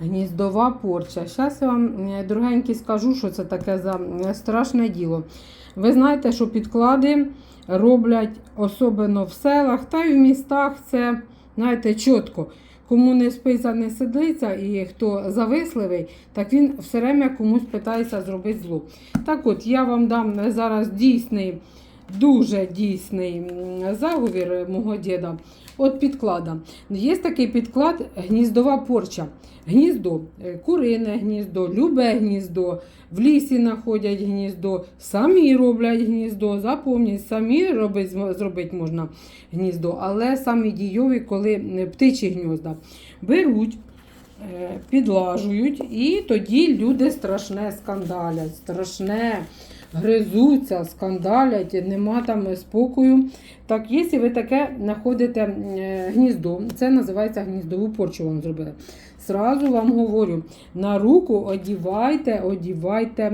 Гніздова порча. Зараз я вам, е, дорогенькі, скажу, що це таке за е, страшне діло. Ви знаєте, що підклади роблять особливо в селах та й в містах. Це, знаєте, чітко. Кому не спиться, не сидиться, і хто зависливий, так він все время комусь питається зробити зло. Так от, я вам дам зараз дійсний, дуже дійсний заговір мого діда. От підклада. Є такий підклад гніздова порча. Гніздо, е, курине гніздо, любе гніздо, в лісі знаходять гніздо, самі роблять гніздо, запомніть, самі робить, зробити можна гніздо, але самі дійові, коли птичі гнізда. Беруть, е, підлажують, і тоді люди страшне скандалять, страшне гризуться, скандалять, нема там спокою. Так, якщо ви таке знаходите е, гніздо, це називається гніздову порчу вам зробили. Сразу вам говорю, на руку одівайте, одівайте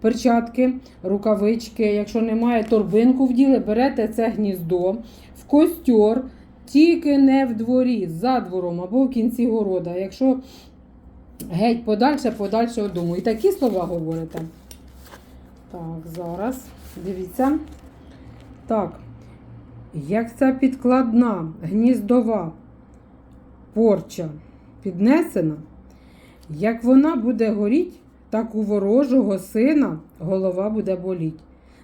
перчатки, рукавички. Якщо немає торбинку в ділі, берете це гніздо в костер, тільки не в дворі, за двором або в кінці города. Якщо геть подальше, подальше дому. І такі слова говорите. Так, зараз. Дивіться. Так. Як ця підкладна, гніздова порча піднесена, як вона буде горіть, так у ворожого сина голова буде боліть.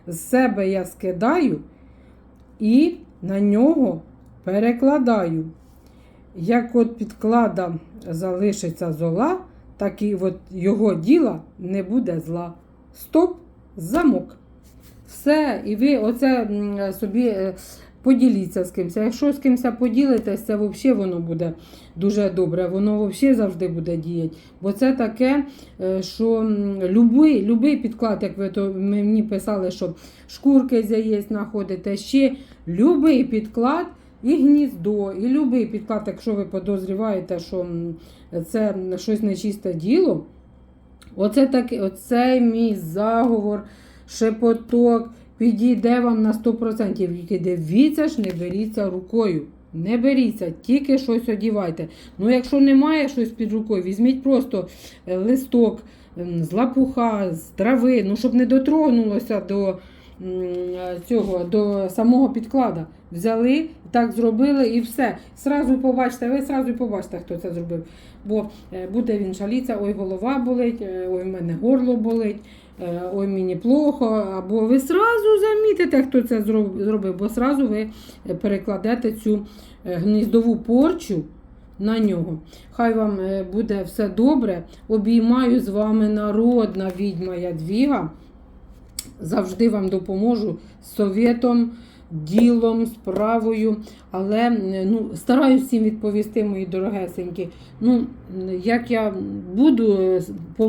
З себе я скидаю і на нього перекладаю. Як от підклада залишиться зола, так і от його діла не буде зла. Стоп, замок. Все, і ви оце собі е, поділіться з кимось. Якщо з кимось поділитесь, це взагалі воно буде дуже добре. Воно взагалі завжди буде діяти. Бо це таке, е, що любий, любий підклад, як ви то мені писали, що шкурки з яєць знаходите, ще любий підклад. І гніздо, і любий підклад, якщо ви подозріваєте, що це щось нечисте діло, Оце таке, оцей мій заговор, шепоток підійде вам на 100%. Тільки дивіться ж, не беріться рукою. Не беріться, тільки щось одівайте. Ну, якщо немає щось під рукою, візьміть просто е, листок з лапуха, з трави, ну, щоб не дотронулося до цього, до самого підклада. Взяли, так зробили і все. Сразу побачите, ви сразу побачите, хто це зробив. Бо е, буде він шаліться, ой, голова болить, е, ой, в мене горло болить, е, ой, мені плохо. Або ви сразу замітите, хто це зробив, бо сразу ви перекладете цю гніздову порчу на нього. Хай вам буде все добре. Обіймаю з вами народна відьма Ядвіга. Завжди вам допоможу з совєтом, ділом, справою. Але ну, стараюсь всім відповісти, мої дорогесенькі. Ну, як я буду по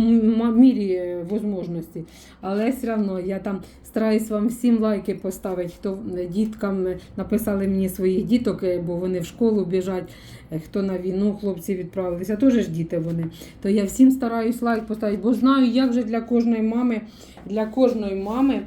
мірі е, можливості. Але все одно я там стараюсь вам всім лайки поставити, хто е, діткам е, написали мені своїх діток, бо вони в школу біжать, хто на війну, хлопці відправилися, теж ж діти вони. То я всім стараюсь лайк поставити, бо знаю, як же для кожної мами, для кожної мами.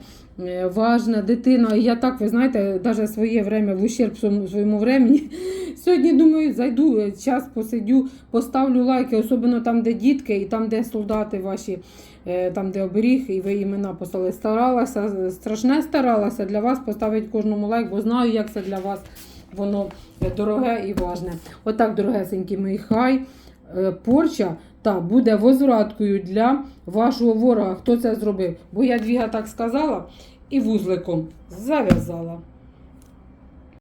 Важна дитина. І я так, ви знаєте, навіть своє время в ущерб своєму, времени. Сьогодні думаю, зайду, час посидю, поставлю лайки, особливо там, де дітки, і там, де солдати ваші, е, там, де оберіг, і ви імена поставили. Старалася, страшне старалася для вас поставити кожному лайк, бо знаю, як це для вас воно дороге і важне. Отак, дорогесенькі мої, хай е, порча та буде возвраткою для вашого ворога. Хто це зробив? Бо я двіга так сказала і вузликом зав'язала.